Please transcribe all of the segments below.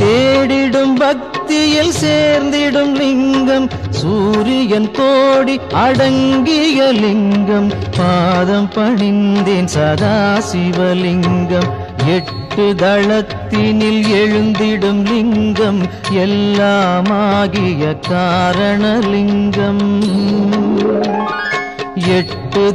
தேடிடும் பக்தியில் சேர்ந்திடும் லிங்கம் சூரியன் கோடி அடங்கிய லிங்கம். பாதம் பணிந்தேன் சதா சிவலிங்கம் எட்டு தளத்தினில் எழுந்திடும் லிங்கம் எல்லாமாகிய காரணலிங்கம். எட்டு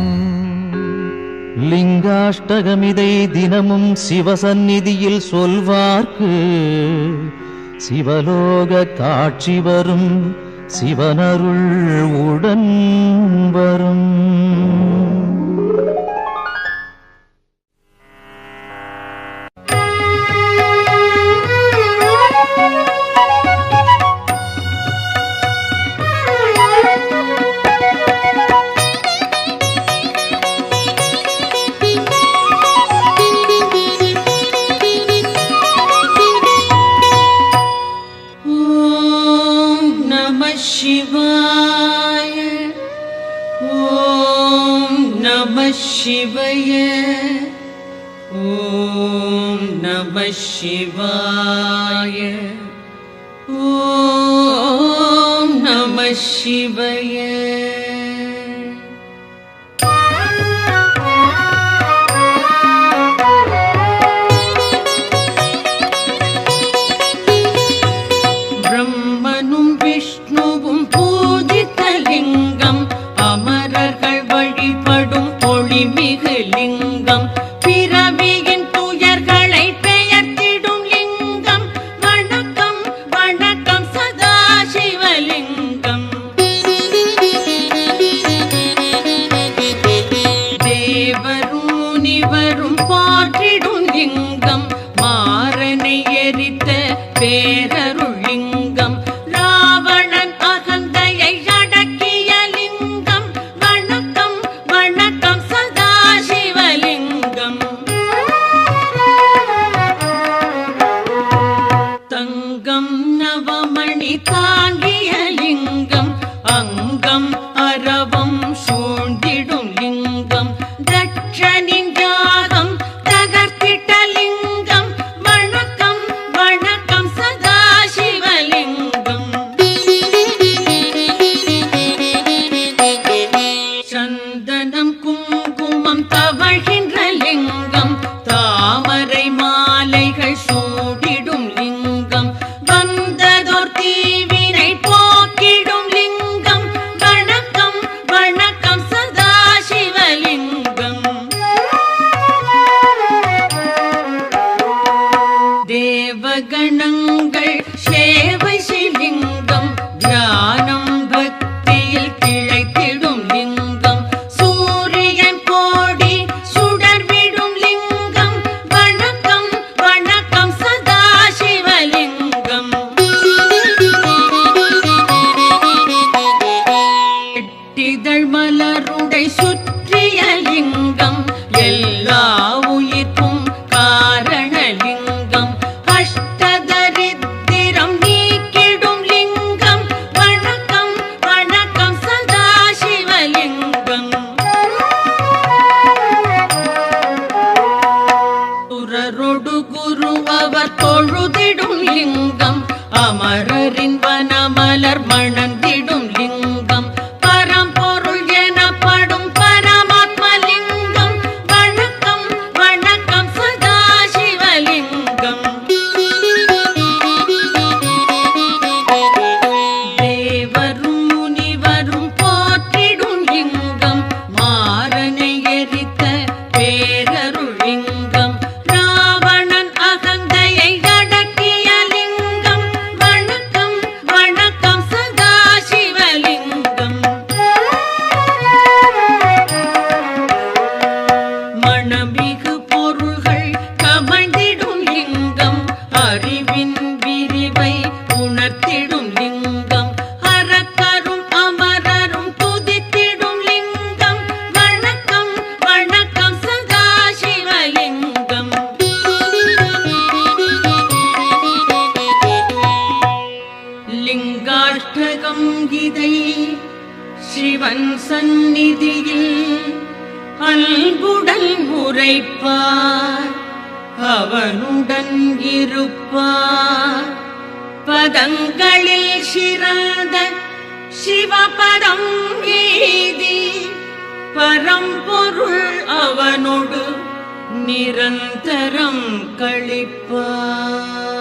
லிங்காஷ்டகமிதை தினமும் சிவசந்நிதியில் சொல்வார்க்கு. சிவலோக காட்சி வரும் சிவனருள் உடன் வரும். शिवाय। ॐ नमः शिवय। ॐ नमः शिवाय। ॐ नमः शिवय லிங்கம் சூழ்ந்திடும் லிங்கம் தட்சணி ध्यान அமரரின் அவனோடு நிரந்தரம் கழிப்பார்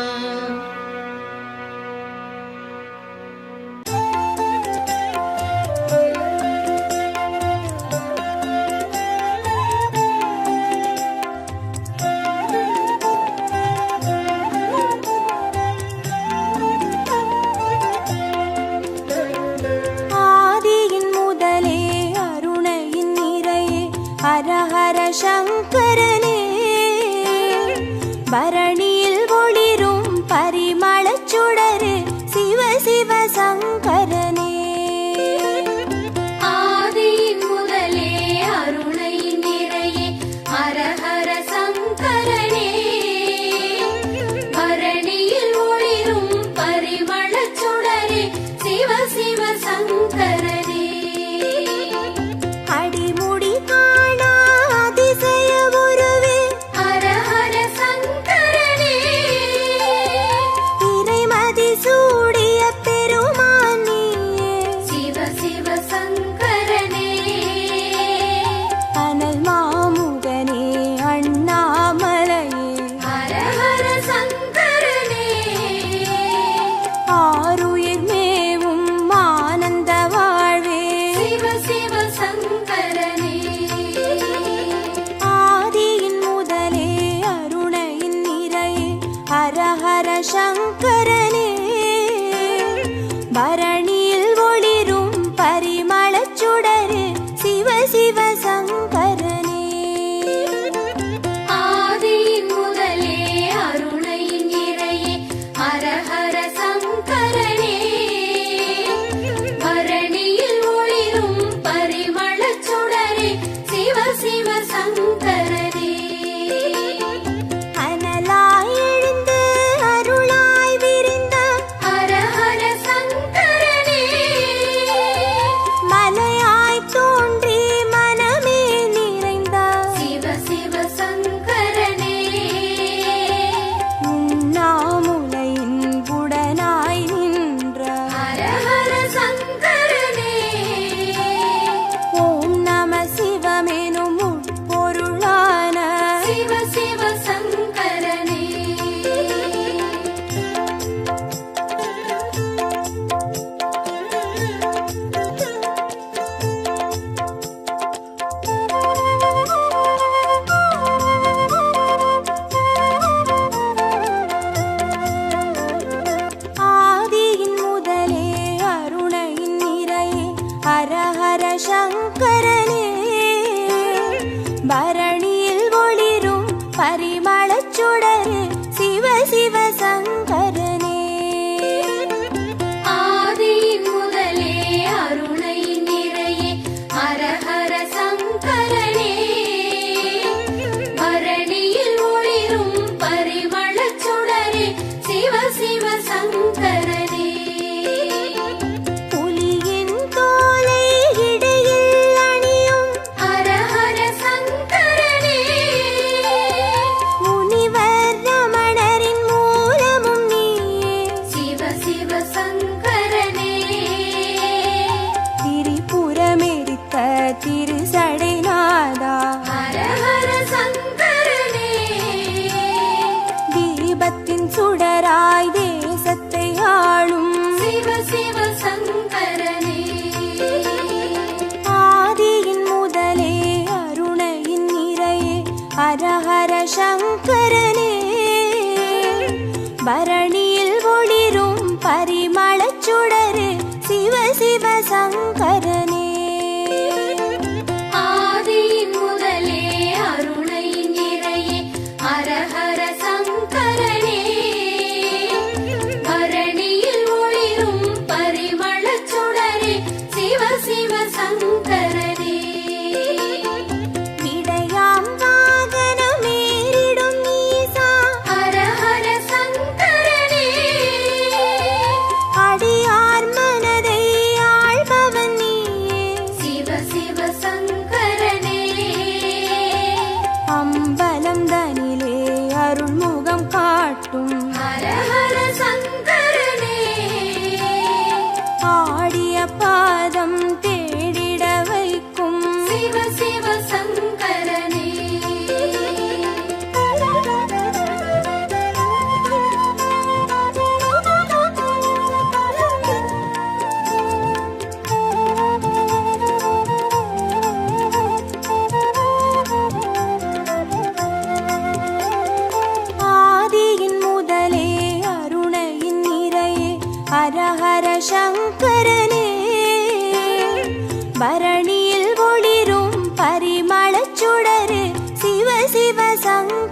ोडरे दिव दिवसां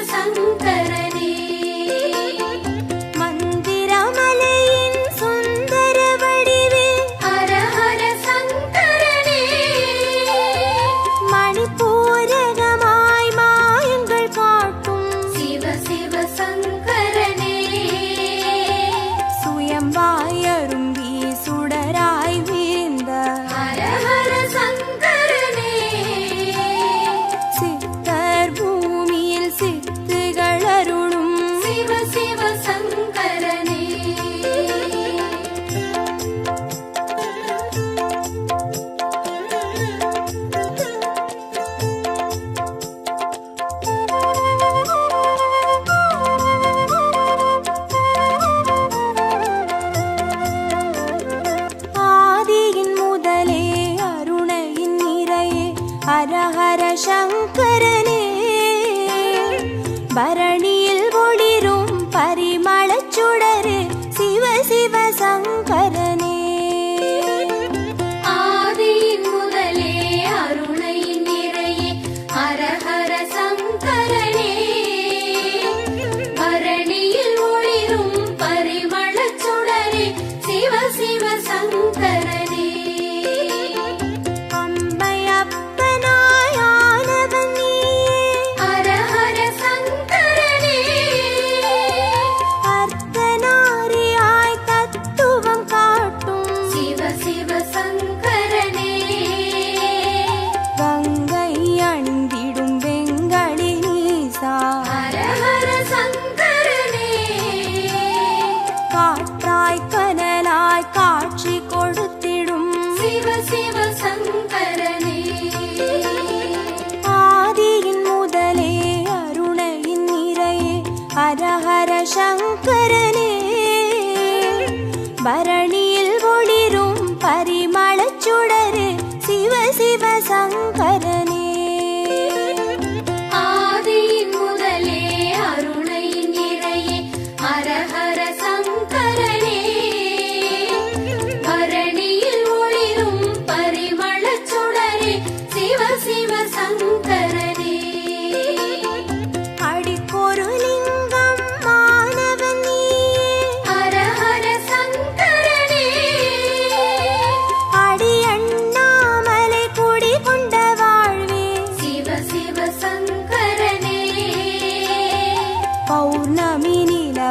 சங்கரனே ಬರ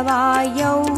वायौ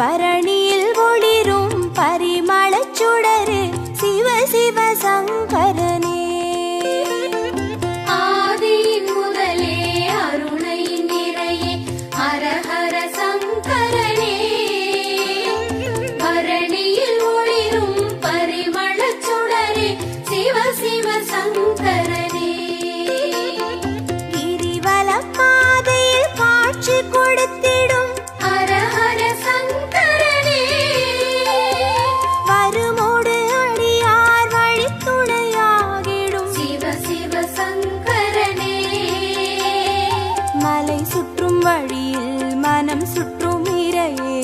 பரணி மலை சுற்றும் வழியில் மனம் சுற்றும் இரையே